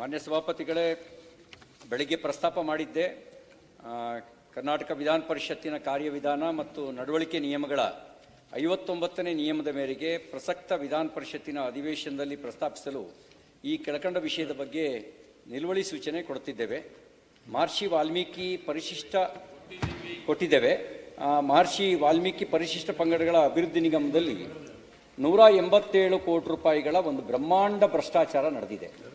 ಮಾನ್ಯ ಸಭಾಪತಿಗಳೇ, ಬೆಳಿಗ್ಗೆ ಪ್ರಸ್ತಾಪ ಮಾಡಿದ್ದೆ ಕರ್ನಾಟಕ ವಿಧಾನ ಪರಿಷತ್ತಿನ ಕಾರ್ಯವಿಧಾನ ಮತ್ತು ನಡವಳಿಕೆ ನಿಯಮಗಳ ಐವತ್ತೊಂಬತ್ತನೇ ನಿಯಮದ ಮೇರೆಗೆ ಪ್ರಸಕ್ತ ವಿಧಾನ ಪರಿಷತ್ತಿನ ಅಧಿವೇಶನದಲ್ಲಿ ಪ್ರಸ್ತಾಪಿಸಲು ಈ ಕೆಳಕಂಡ ವಿಷಯದ ಬಗ್ಗೆ ನಿಲುವಳಿ ಸೂಚನೆ ಕೊಡುತ್ತಿದ್ದೇವೆ. ಮಹರ್ಷಿ ವಾಲ್ಮೀಕಿ ಪರಿಶಿಷ್ಟ ಕೊಟ್ಟಿದ್ದೇವೆ. ಮಹರ್ಷಿ ವಾಲ್ಮೀಕಿ ಪರಿಶಿಷ್ಟ ಪಂಗಡಗಳ ಅಭಿವೃದ್ಧಿ ನಿಗಮದಲ್ಲಿ ನೂರ ಎಂಬತ್ತೇಳು ಕೋಟಿ ರೂಪಾಯಿಗಳ ಒಂದು ಬ್ರಹ್ಮಾಂಡ ಭ್ರಷ್ಟಾಚಾರ ನಡೆದಿದೆ.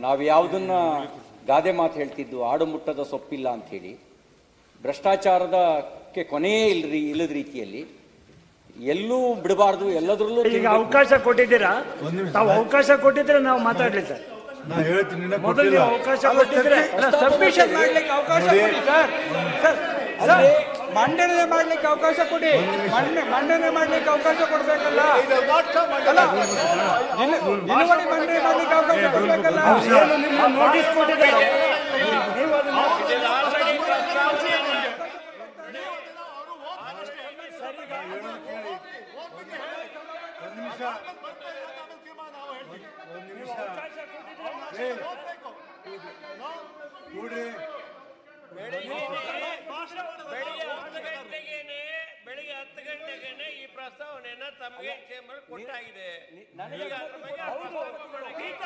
ನಾವು ಯಾವುದನ್ನ ಗಾದೆ ಮಾತು ಹೇಳ್ತಿದ್ದು ಆಡು ಮುಟ್ಟದ ಸೊಪ್ಪಿಲ್ಲ ಅಂತ ಹೇಳಿ ಭ್ರಷ್ಟಾಚಾರದಕ್ಕೆ ಕೊನೆಯೇ ಇಲ್ರಿ ಇಲ್ಲದ ರೀತಿಯಲ್ಲಿ ಎಲ್ಲೂ ಬಿಡಬಾರ್ದು ಎಲ್ಲದರಲ್ಲೂ ಈಗ ಅವಕಾಶ ಕೊಟ್ಟಿದ್ದೀರಾ ತಾವು ಅವಕಾಶ ಕೊಟ್ಟಿದ್ರೆ ನಾವು ಮಾತಾಡ್ಲಿ ಸರ್ ನಾ ಹೇಳ್ತೀನಿ ಮೊದಲು ಅವಕಾಶ ಕೊಟ್ಟಿದ್ರೆ ಸಬ್ಮಿಷನ್ ಮಾಡ್ಲಿಕ್ಕೆ ಅವಕಾಶ. ಕೊಡಿ ಸರ್ ಸರ್ ಮಂಡನೆ ಮಾಡ್ಲಿಕ್ಕೆ ಅವಕಾಶ ಕೊಡಿ ಮಂಡನೆ ಮಾಡ್ಲಿಕ್ಕೆ ಅವಕಾಶ ಕೊಡ್ಬೇಕಲ್ಲ ಏ, ಕೂಡ್ರಿ ಬೆಳಿಗ್ಗೆ ಹತ್ತು ಗಂಟೆಗೇನೆ ಪ್ರಸ್ತಾವನೆಯನ್ನ ತಮಗೆ ಚೇಂಬರ್ ಕೊಟ್ಟಾಗಿದೆ ಈಗ ಅದ್ರ ಬಗ್ಗೆ ಪ್ರಸ್ತಾಪ ಮಾಡಕ್ಕೆ ಹೇಳಿ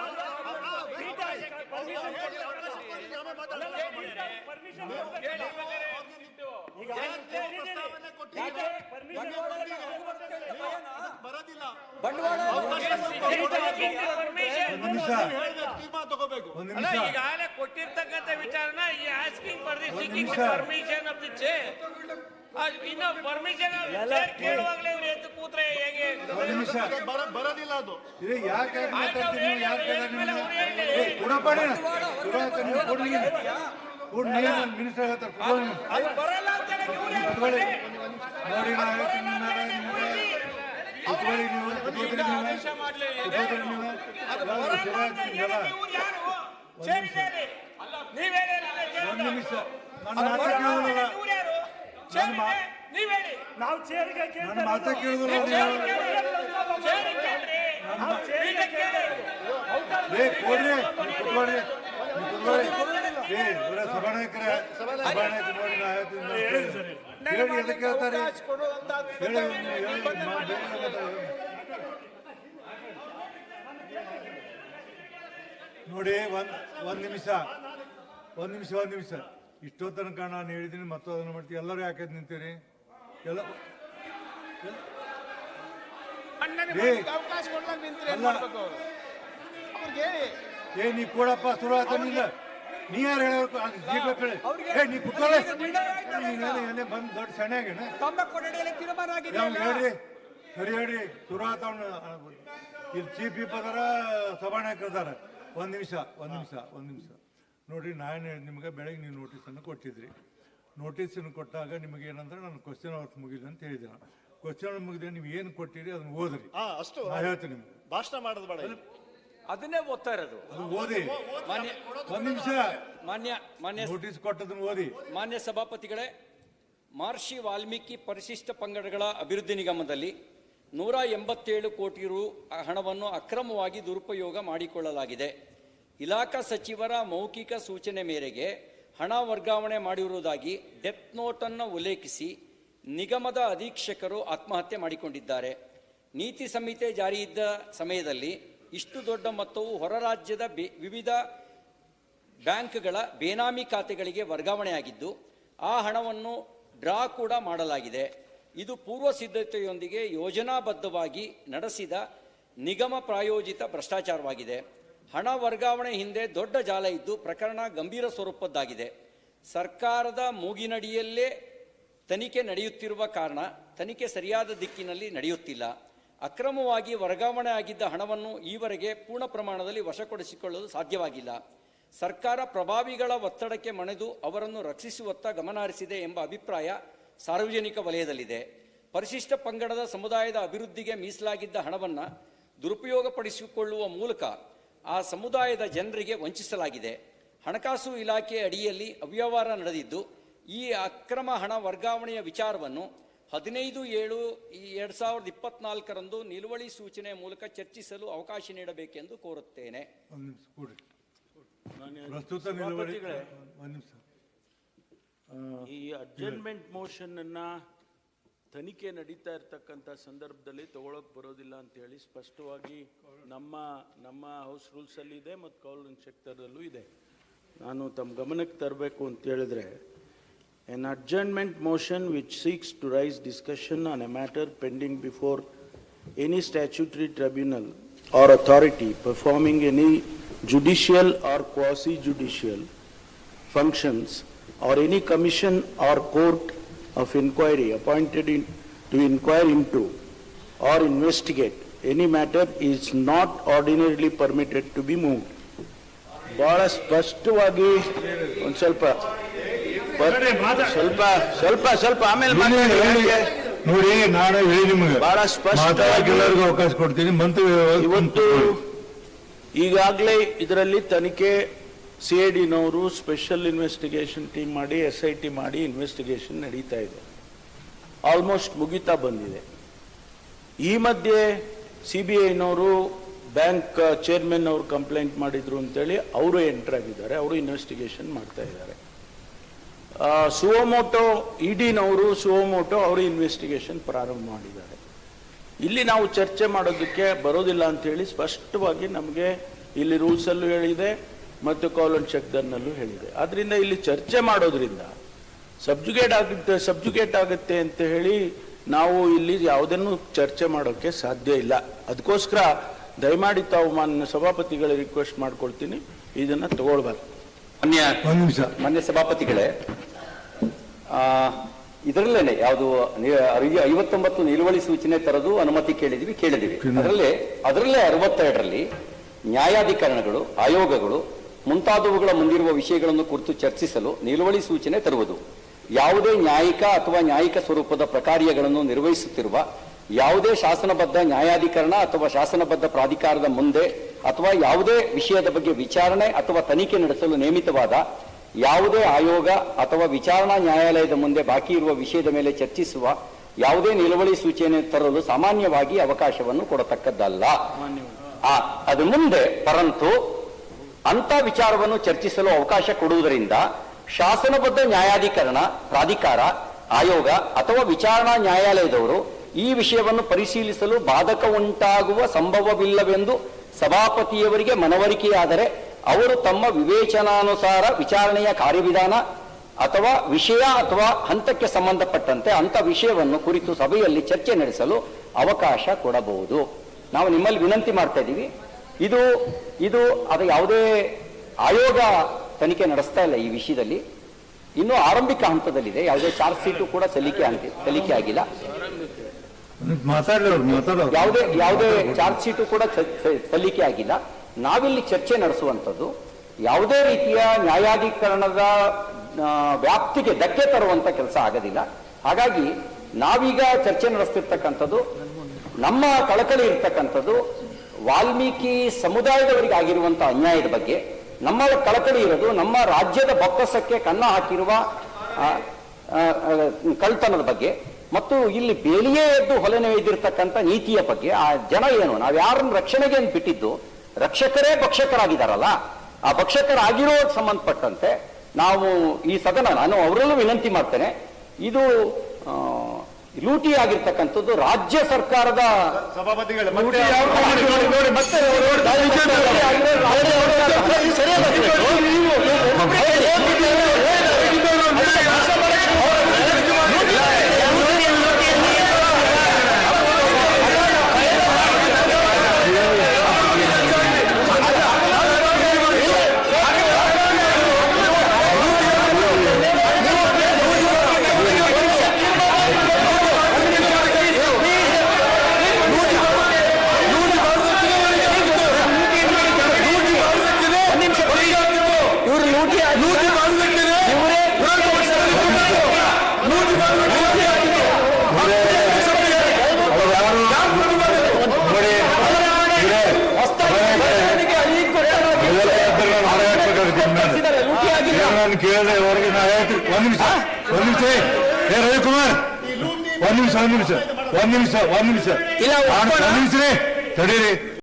ಬೇಕಾದ್ರೆ ಇದು. ಒಂದ್ ನಿಮಿಷ ಒಂದ್ ಅಲ್ಲ ನಿಮಿಷ ಈಗಾಗಲೇ ಕೊಟ್ಟಿರ್ತಕ್ಕಂಥ ವಿಚಾರನ ಈ ಆಸ್ಕಿಂಗ್ ಫಾರ್ ದಿ ನಿಮಿಷ. ಪರ್ಮಿಷನ್ ಆಫ್ ದಿ ಚೇ ಇನ್ನು ಪರ್ಮಿಷನ್ ಕೇಳುವಾಗಲೇ ಇವ್ರು ಎದ್ದು ಕೂತ್ರೆ ಹೇಗೆ? ಬರೋದಿಲ್ಲ ಅದು. ಇದು ಯಾಕೆ ಮಾತಾಡ್ತೀನಿ ನೀವು? ಯಾಕೆ ಮಿನಿಸ್ಟರ್ ಹೇಳ್ತಾರೆ, ಅದು ಬರಲ್ಲ ಅಂತ ಹೇಳಿ ಇವ್ರು ಯಾರು ನೋಡಿ ನಾನು ಹೇಳ್ತೀನಿ ನೀವು, ನೀವೇನೇ ಒಂದು ನಿಮಿಷ. ನಾನು ಮಾತ ಕೇಳೋದಿಲ್ಲ ಇವ್ರು ಯಾರು ನನ್ನ ನೀವ್ ಹೇಳಿ ನಾವು ಚೇರ್ಗೆ ನನ್ನ ಕೇಳ್ತಾ ಮಾತ ಕೇಳೋದಿಲ್ಲ ನೀವು. ಸೇರಿ ಕೇಳ್ರಿ ನಾವು ಚೇರ್ಗೆ ಕೇಳ್ತಾ ಏ ಕೊಡ್ರಿ ನೀವು ಕುತ್ಕೊಳ್ಳಿ ನೀವು ಕುತ್ಕೊಳ್ಳಿ ಏ ಇವರ ಸಭಾನಾಯಕರೇ ಸಭಾನಾಯಕರು ನೋಡಿ ನಾ ಹೇಳ್ತೀನಿ ಹೇಳಿ ಎದಕ್ಕೆ ಹೇಳ್ತಾರೆ? ಹೇಳಿ ಹೇಳಿ ಮಾ- ಬೇರೆ ಮಾತಾಡು. ನೋಡಿ ಒಂದ್ ಒಂದ್ ನಿಮಿಷ ಒಂದ್ ನಿಮಿಷ ಒಂದ್ ನಿಮಿಷ. ಇಷ್ಟೋ ತನಕ ನಾನು ಹೇಳಿದ್ದೀನಿ ಮತ್ತು ಅದನ್ನ ಮಾಡ್ತೀವಿ. ಎಲ್ಲರೂ ಯಾಕೆ ನಿಂತೀರಿ? ಎಲ್ಲ ಏ, ಹೇಳಿ. ನೀ ಕೊಡಪ್ಪ ಶುರು ಆತ ನಿಂದ ನೀ ಯಾರು ಹೇಳೋರು? ಏ ನೀ ಕುತ್ಕೊಳ್ಳಿ. ನೀನೇನು ಏನೇ ಬಂದು ದೊಡ್ಡ ಆಗಿದೆ ಯಾವ ಹೇಳ್ರಿ? ಸರಿ ಹೇಳ್ರಿ. ಶುರು ಆತವನ್ನ ಇಲ್ಲಿ ಚೀಫ್ ವಿಪ್ ಅದಾರ ಸಭಾನಾಯಕರು ಅದಾರ. ಒಂದ್ ನಿಮಿಷ ಒಂದ್ ನಿಮಿಷ ಒಂದ್ ನಿಮಿಷ. ನೋಡ್ರಿ ನಾನು ನಿಮಗೆ ಬೆಳಗ್ಗೆ ನೀವು ನೋಟಿಸನ್ನು ಕೊಟ್ಟಿದ್ರಿ. ನೋಟಿಸನ್ನು ಕೊಟ್ಟಾಗ ನಿಮಗೆ ಏನಂದ್ರೆ ನಾನು ಕ್ವಶನ್ ಅವರ್ಸ್ ಮುಗಿದ ಅಂತ ಹೇಳಿದೆ ನಾನು. ಕ್ವಶನ್ ಮುಗಿದ್ರೆ ನೀವು ಏನು ಕೊಟ್ಟಿರಿ ಅದನ್ನ ಓದ್ರಿ. ಹಾ ಅಷ್ಟು ನಾ ಹೇಳ್ತೀನಿ ನಿಮ್ಗೆ. ಭಾಷಣ ಮಾಡೋದು ಬೇಡ. ಅದನ್ನೇ ಓದ್ತಾ ಇರೋದು. ಅದು ಓದಿ. ಮಾನ್ಯ ಒಂದು ನಿಮಿಷ. ಮಾನ್ಯ ಮಾನ್ಯ ನೋಟಿಸ್ ಕೊಟ್ಟದನ್ನು ಓದಿ. ಮಾನ್ಯ ಸಭಾಪತಿಗಳೇ ಮಹರ್ಷಿ ವಾಲ್ಮೀಕಿ ಪರಿಶಿಷ್ಟ ಪಂಗಡಗಳ ಅಭಿವೃದ್ಧಿ ನಿಗಮದಲ್ಲಿ ನೂರ ಎಂಬತ್ತೇಳು ಕೋಟಿ ರು ಹಣವನ್ನು ಅಕ್ರಮವಾಗಿ ದುರುಪಯೋಗ ಮಾಡಿಕೊಳ್ಳಲಾಗಿದೆ. ಇಲಾಖಾ ಸಚಿವರ ಮೌಖಿಕ ಸೂಚನೆ ಮೇರೆಗೆ ಹಣ ವರ್ಗಾವಣೆ ಮಾಡಿರುವುದಾಗಿ ಡೆತ್ ನೋಟನ್ನು ಉಲ್ಲೇಖಿಸಿ ನಿಗಮದ ಅಧೀಕ್ಷಕರು ಆತ್ಮಹತ್ಯೆ ಮಾಡಿಕೊಂಡಿದ್ದಾರೆ. ನೀತಿ ಸಂಹಿತೆ ಜಾರಿಯಿದ್ದ ಸಮಯದಲ್ಲಿ ಇಷ್ಟು ದೊಡ್ಡ ಮೊತ್ತವು ಹೊರ ರಾಜ್ಯದ ವಿವಿಧ ಬ್ಯಾಂಕ್ಗಳ ಬೇನಾಮಿ ಖಾತೆಗಳಿಗೆ ವರ್ಗಾವಣೆಯಾಗಿದ್ದು, ಆ ಹಣವನ್ನು ಡ್ರಾ ಕೂಡ ಮಾಡಲಾಗಿದೆ. ಇದು ಪೂರ್ವ ಸಿದ್ಧತೆಯೊಂದಿಗೆ ಯೋಜನಾಬದ್ಧವಾಗಿ ನಡೆಸಿದ ನಿಗಮ ಪ್ರಾಯೋಜಿತ ಭ್ರಷ್ಟಾಚಾರವಾಗಿದೆ. ಹಣ ವರ್ಗಾವಣೆ ಹಿಂದೆ ದೊಡ್ಡ ಜಾಲ ಇದ್ದು ಪ್ರಕರಣ ಗಂಭೀರ ಸ್ವರೂಪದ್ದಾಗಿದೆ. ಸರ್ಕಾರದ ಮೂಗಿನಡಿಯಲ್ಲೇ ತನಿಖೆ ನಡೆಯುತ್ತಿರುವ ಕಾರಣ ತನಿಖೆ ಸರಿಯಾದ ದಿಕ್ಕಿನಲ್ಲಿ ನಡೆಯುತ್ತಿಲ್ಲ. ಅಕ್ರಮವಾಗಿ ವರ್ಗಾವಣೆ ಆಗಿದ್ದ ಹಣವನ್ನು ಈವರೆಗೆ ಪೂರ್ಣ ಪ್ರಮಾಣದಲ್ಲಿ ವಶಪಡಿಸಿಕೊಳ್ಳಲು ಸಾಧ್ಯವಾಗಿಲ್ಲ. ಸರ್ಕಾರ ಪ್ರಭಾವಿಗಳ ಒತ್ತಡಕ್ಕೆ ಮಣೆದು ಅವರನ್ನು ರಕ್ಷಿಸುವತ್ತ ಗಮನ ಹರಿಸಿದೆ ಎಂಬ ಅಭಿಪ್ರಾಯ ಸಾರ್ವಜನಿಕ ವಲಯದಲ್ಲಿದೆ. ಪರಿಶಿಷ್ಟ ಪಂಗಡದ ಸಮುದಾಯದ ಅಭಿವೃದ್ಧಿಗೆ ಮೀಸಲಾಗಿದ್ದ ಹಣವನ್ನು ದುರುಪಯೋಗಪಡಿಸಿಕೊಳ್ಳುವ ಮೂಲಕ ಆ ಸಮುದಾಯದ ಜನರಿಗೆ ವಂಚಿಸಲಾಗಿದೆ. ಹಣಕಾಸು ಇಲಾಖೆ ಅಡಿಯಲ್ಲಿ ಅವ್ಯವಹಾರ ನಡೆದಿದ್ದು ಈ ಅಕ್ರಮ ಹಣ ವರ್ಗಾವಣೆಯ ವಿಚಾರವನ್ನು ಹದಿನೈದು ಏಳು ಈ ಎರಡು ಸಾವಿರದ ಇಪ್ಪತ್ನಾಲ್ಕರಂದು ನಿಲುವಳಿ ಸೂಚನೆ ಮೂಲಕ ಚರ್ಚಿಸಲು ಅವಕಾಶ ನೀಡಬೇಕೆಂದು ಕೋರುತ್ತೇನೆ. ಪ್ರಸ್ತುತ ನಿಲುವಳಿ ಈ ಅಡ್ಜಸ್ಟ್ಮೆಂಟ್ ಮೋಷನ್ ಅನ್ನ ತನಿಖೆ ನಡೀತಾ ಇರ್ತಕ್ಕಂಥ ಸಂದರ್ಭದಲ್ಲಿ ತಗೊಳಕ್ ಬರೋದಿಲ್ಲ ಅಂತ ಹೇಳಿ ಸ್ಪಷ್ಟವಾಗಿ ನಮ್ಮ ನಮ್ಮ ಹೌಸ್ ರೂಲ್ಸ್ ಅಲ್ಲಿ ಇದೆ ಮತ್ತು ಕೌಲ್ ಸೆಕ್ಟರ್ದಲ್ಲೂ ಇದೆ. ನಾನು ತಮ್ಮ ಗಮನಕ್ಕೆ ತರಬೇಕು ಅಂತ ಹೇಳಿದ್ರೆ an adjournment motion which seeks to raise discussion on a matter pending before any statutory tribunal or authority performing any judicial or quasi judicial functions or any commission or court of inquiry appointed in, to inquire into or investigate any matter is not ordinarily permitted to be moved. ಬಹಳ ಸ್ಪಷ್ಟವಾಗಿ ಒಂದು ಸ್ವಲ್ಪ ಸ್ವಲ್ಪ ಸ್ವಲ್ಪ ಸ್ವಲ್ಪ ಆಮೇಲೆ. ನೋಡಿ ನಾನು ಹೇಳಿ ನಿಮಗೆ ಬಹಳ ಸ್ಪಷ್ಟವಾಗಿ- ಎಲ್ಲರಿಗೂ ಅವಕಾಶ ಕೊಡ್ತೀನಿ ಮಂತ್ರಿ ಇವತ್ತು ಈಗಾಗಲೇ ಇದರಲ್ಲಿ ತನಿಖೆ ಸಿ ಐ ಡಿನವರು ಸ್ಪೆಷಲ್ ಇನ್ವೆಸ್ಟಿಗೇಷನ್ ಟೀಮ್ ಮಾಡಿ ಎಸ್ ಐ ಟಿ ಮಾಡಿ ಇನ್ವೆಸ್ಟಿಗೇಷನ್ ನಡೀತಾ ಇದೆ. ಆಲ್ಮೋಸ್ಟ್ ಮುಗಿತಾ ಬಂದಿದೆ. ಈ ಮಧ್ಯೆ ಸಿ ಬಿ ಐನವರು ಬ್ಯಾಂಕ್ ಚೇರ್ಮನ್ ಅವರು ಕಂಪ್ಲೇಂಟ್ ಮಾಡಿದ್ರು ಅಂತೇಳಿ ಅವರು ಎಂಟರ್ ಆಗಿದ್ದಾರೆ, ಅವರು ಇನ್ವೆಸ್ಟಿಗೇಷನ್ ಮಾಡ್ತಾ ಇದ್ದಾರೆ. ಸುವಮೋಟೋ ಇಡಿನವರು ಸುವಮೋಟೋ ಅವರು ಇನ್ವೆಸ್ಟಿಗೇಷನ್ ಪ್ರಾರಂಭ ಮಾಡಿದ್ದಾರೆ. ಇಲ್ಲಿ ನಾವು ಚರ್ಚೆ ಮಾಡೋದಕ್ಕೆ ಬರೋದಿಲ್ಲ ಅಂತ ಹೇಳಿ ಸ್ಪಷ್ಟವಾಗಿ ನಮಗೆ ಇಲ್ಲಿ ರೂಲ್ಸ್ ಅಲ್ಲೂ ಹೇಳಿದೆ. ಮತ್ತು ಕಾಲನ್ ಶಕ್ತನ್ನಲ್ಲೂ ಹೇಳಿದೆ. ಆದ್ರಿಂದ ಇಲ್ಲಿ ಚರ್ಚೆ ಮಾಡೋದ್ರಿಂದ ಸಬ್ಜುಗೇಟ್ ಆಗುತ್ತೆ ಸಬ್ಜುಗೇಟ್ ಆಗುತ್ತೆ ಅಂತ ಹೇಳಿ ನಾವು ಇಲ್ಲಿ ಯಾವುದನ್ನು ಚರ್ಚೆ ಮಾಡೋಕ್ಕೆ ಸಾಧ್ಯ ಇಲ್ಲ. ಅದಕ್ಕೋಸ್ಕರ ದಯಮಾಡಿ ತಾವು ಮಾನ್ಯ ಸಭಾಪತಿಗಳಿಗೆ ರಿಕ್ವೆಸ್ಟ್ ಮಾಡ್ಕೊಳ್ತೀನಿ. ಇದನ್ನ ತಗೊಳ್ಬಾರ್ದು. ಮಾನ್ಯ ಮಾನ್ಯ ಸಭಾಪತಿಗಳೇ ಆ, ಇದರಲ್ಲೇನೆ ಯಾವುದು ಐವತ್ತೊಂಬತ್ತು ನಿಲುವಳಿ ಸೂಚನೆ ತರದು ಅನುಮತಿ ಕೇಳಿದೀವಿ ಕೇಳಿದೀವಿ. ಅದರಲ್ಲೇ ಅದರಲ್ಲೇ ಅರವತ್ತೆರಡರಲ್ಲಿ ನ್ಯಾಯಾಧಿಕರಣಗಳು ಆಯೋಗಗಳು ಮುಂತಾದವುಗಳ ಮುಂದಿರುವ ವಿಷಯಗಳನ್ನು ಕುರಿತು ಚರ್ಚಿಸಲು ನಿಲುವಳಿ ಸೂಚನೆ ತರುವುದು. ಯಾವುದೇ ನ್ಯಾಯಿಕ ಅಥವಾ ನ್ಯಾಯಿಕ ಸ್ವರೂಪದ ಪ್ರಕಾರ್ಯಗಳನ್ನು ನಿರ್ವಹಿಸುತ್ತಿರುವ ಯಾವುದೇ ಶಾಸನಬದ್ಧ ನ್ಯಾಯಾಧಿಕರಣ ಅಥವಾ ಶಾಸನಬದ್ಧ ಪ್ರಾಧಿಕಾರದ ಮುಂದೆ ಅಥವಾ ಯಾವುದೇ ವಿಷಯದ ಬಗ್ಗೆ ವಿಚಾರಣೆ ಅಥವಾ ತನಿಖೆ ನಡೆಸಲು ನೇಮಿತವಾದ ಯಾವುದೇ ಆಯೋಗ ಅಥವಾ ವಿಚಾರಣಾ ನ್ಯಾಯಾಲಯದ ಮುಂದೆ ಬಾಕಿ ಇರುವ ವಿಷಯದ ಮೇಲೆ ಚರ್ಚಿಸುವ ಯಾವುದೇ ನಿಲುವಳಿ ಸೂಚನೆ ತರಲು ಸಾಮಾನ್ಯವಾಗಿ ಅವಕಾಶವನ್ನು ಕೊಡತಕ್ಕದ್ದಲ್ಲ. ಆ, ಅದು ಮುಂದೆ ಪರಂತು ಅಂತ ವಿಚಾರವನ್ನು ಚರ್ಚಿಸಲು ಅವಕಾಶ ಕೊಡುವುದರಿಂದ ಶಾಸನಬದ್ಧ ನ್ಯಾಯಾಧಿಕರಣ, ಪ್ರಾಧಿಕಾರ, ಆಯೋಗ ಅಥವಾ ವಿಚಾರಣಾ ನ್ಯಾಯಾಲಯದವರು ಈ ವಿಷಯವನ್ನು ಪರಿಶೀಲಿಸಲು ಬಾಧಕ ಉಂಟಾಗುವ ಸಂಭವವಿಲ್ಲವೆಂದು ಸಭಾಪತಿಯವರಿಗೆ ಮನವರಿಕೆಯಾದರೆ ಅವರು ತಮ್ಮ ವಿವೇಚನಾನುಸಾರ ವಿಚಾರಣೆಯ ಕಾರ್ಯವಿಧಾನ ಅಥವಾ ವಿಷಯ ಅಥವಾ ಹಂತಕ್ಕೆ ಸಂಬಂಧಪಟ್ಟಂತೆ ಅಂತ ವಿಷಯವನ್ನು ಕುರಿತು ಸಭೆಯಲ್ಲಿ ಚರ್ಚೆ ನಡೆಸಲು ಅವಕಾಶ ಕೊಡಬಹುದು. ನಾವು ನಿಮ್ಮಲ್ಲಿ ವಿನಂತಿ ಮಾಡ್ತಾ ಇದ್ದೀವಿ. ಇದು ಇದು ಅದು ಯಾವುದೇ ಆಯೋಗ ತನಿಖೆ ನಡೆಸ್ತಾ ಇಲ್ಲ ಈ ವಿಷಯದಲ್ಲಿ. ಇನ್ನು ಆರಂಭಿಕ ಹಂತದಲ್ಲಿದೆ. ಯಾವುದೇ ಚಾರ್ಜ್ ಶೀಟು ಕೂಡ ಸಲ್ಲಿಕೆ ಸಲ್ಲಿಕೆ ಆಗಿಲ್ಲ. ಯಾವುದೇ ಯಾವುದೇ ಚಾರ್ಜ್ ಶೀಟು ಕೂಡ ಸಲ್ಲಿಕೆ ಆಗಿಲ್ಲ. ನಾವಿಲ್ಲಿ ಚರ್ಚೆ ನಡೆಸುವಂಥದ್ದು ಯಾವುದೇ ರೀತಿಯ ನ್ಯಾಯಾಧೀಕರಣದ ವ್ಯಾಪ್ತಿಗೆ ಧಕ್ಕೆ ತರುವಂತ ಕೆಲಸ ಆಗೋದಿಲ್ಲ. ಹಾಗಾಗಿ ನಾವೀಗ ಚರ್ಚೆ ನಡೆಸ್ತಿರ್ತಕ್ಕಂಥದ್ದು ನಮ್ಮ ಕಳಕಳಿ ಇರ್ತಕ್ಕಂಥದ್ದು ವಾಲ್ಮೀಕಿ ಸಮುದಾಯದವರಿಗೆ ಆಗಿರುವಂತ ಅನ್ಯಾಯದ ಬಗ್ಗೆ ನಮ್ಮ ಕಳಕಳಿ ಇರೋದು ನಮ್ಮ ರಾಜ್ಯದ ಬೊಕ್ಕಸಕ್ಕೆ ಕನ್ನ ಹಾಕಿರುವ ಕಳ್ತನದ ಬಗ್ಗೆ. ಮತ್ತು ಇಲ್ಲಿ ಬೇಲಿಯೇ ಎದ್ದು ಹೊಲನೆ ಇದ್ದಿರ್ತಕ್ಕಂಥ ನೀತಿಯ ಬಗ್ಗೆ, ಆ ಜನ ಏನು, ನಾವು ಯಾರನ್ನು ರಕ್ಷಣೆಗೆ ಬಿಟ್ಟಿದ್ದು, ರಕ್ಷಕರೇ ಭಕ್ಷಕರಾಗಿದ್ದಾರಲ್ಲ ಆ ಭಕ್ಷಕರಾಗಿರೋದಕ್ಕೆ ಸಂಬಂಧಪಟ್ಟಂತೆ ನಾವು ಈ ಸದನ, ನಾನು ಅವರಲ್ಲೂ ವಿನಂತಿ ಮಾಡ್ತೇನೆ, ಇದು ಲೂಟಿ ಆಗಿರ್ತಕ್ಕಂಥದ್ದು ರಾಜ್ಯ ಸರ್ಕಾರದ ಸಭಾಪತಿಗಳು ಮತ್ತೆ ಲೂಟಿ ಆಗಿರೋ ರಾಜ್ಯ ಸರ್ಕಾರ- ಇದು ಸರಿಯಾದ ಇವರು ಲೂಟಿ ಲೂಟಿ ಲೂಟಿ ಆಗಿಲ್ಲ ನಾನು ಕೇಳಿದೆ ಅವರಿಗೆ ನಾ ಹೇಳ್ತೀನಿ ಒಂದ್ ನಿಮಿಷ ಒಂದ್ ನಿಮಿಷ ಏ ರವಿಕುಮಾರ್ ಒಂದ್ ನಿಮಿಷ ಒಂದ್ ನಿಮಿಷ ಒಂದ್ ನಿಮಿಷ ಒಂದ್ ನಿಮಿಷ ಇಲ್ಲ. ಒಂದ್ ನಿಮಿಷ ರೀ ತಡೀರಿ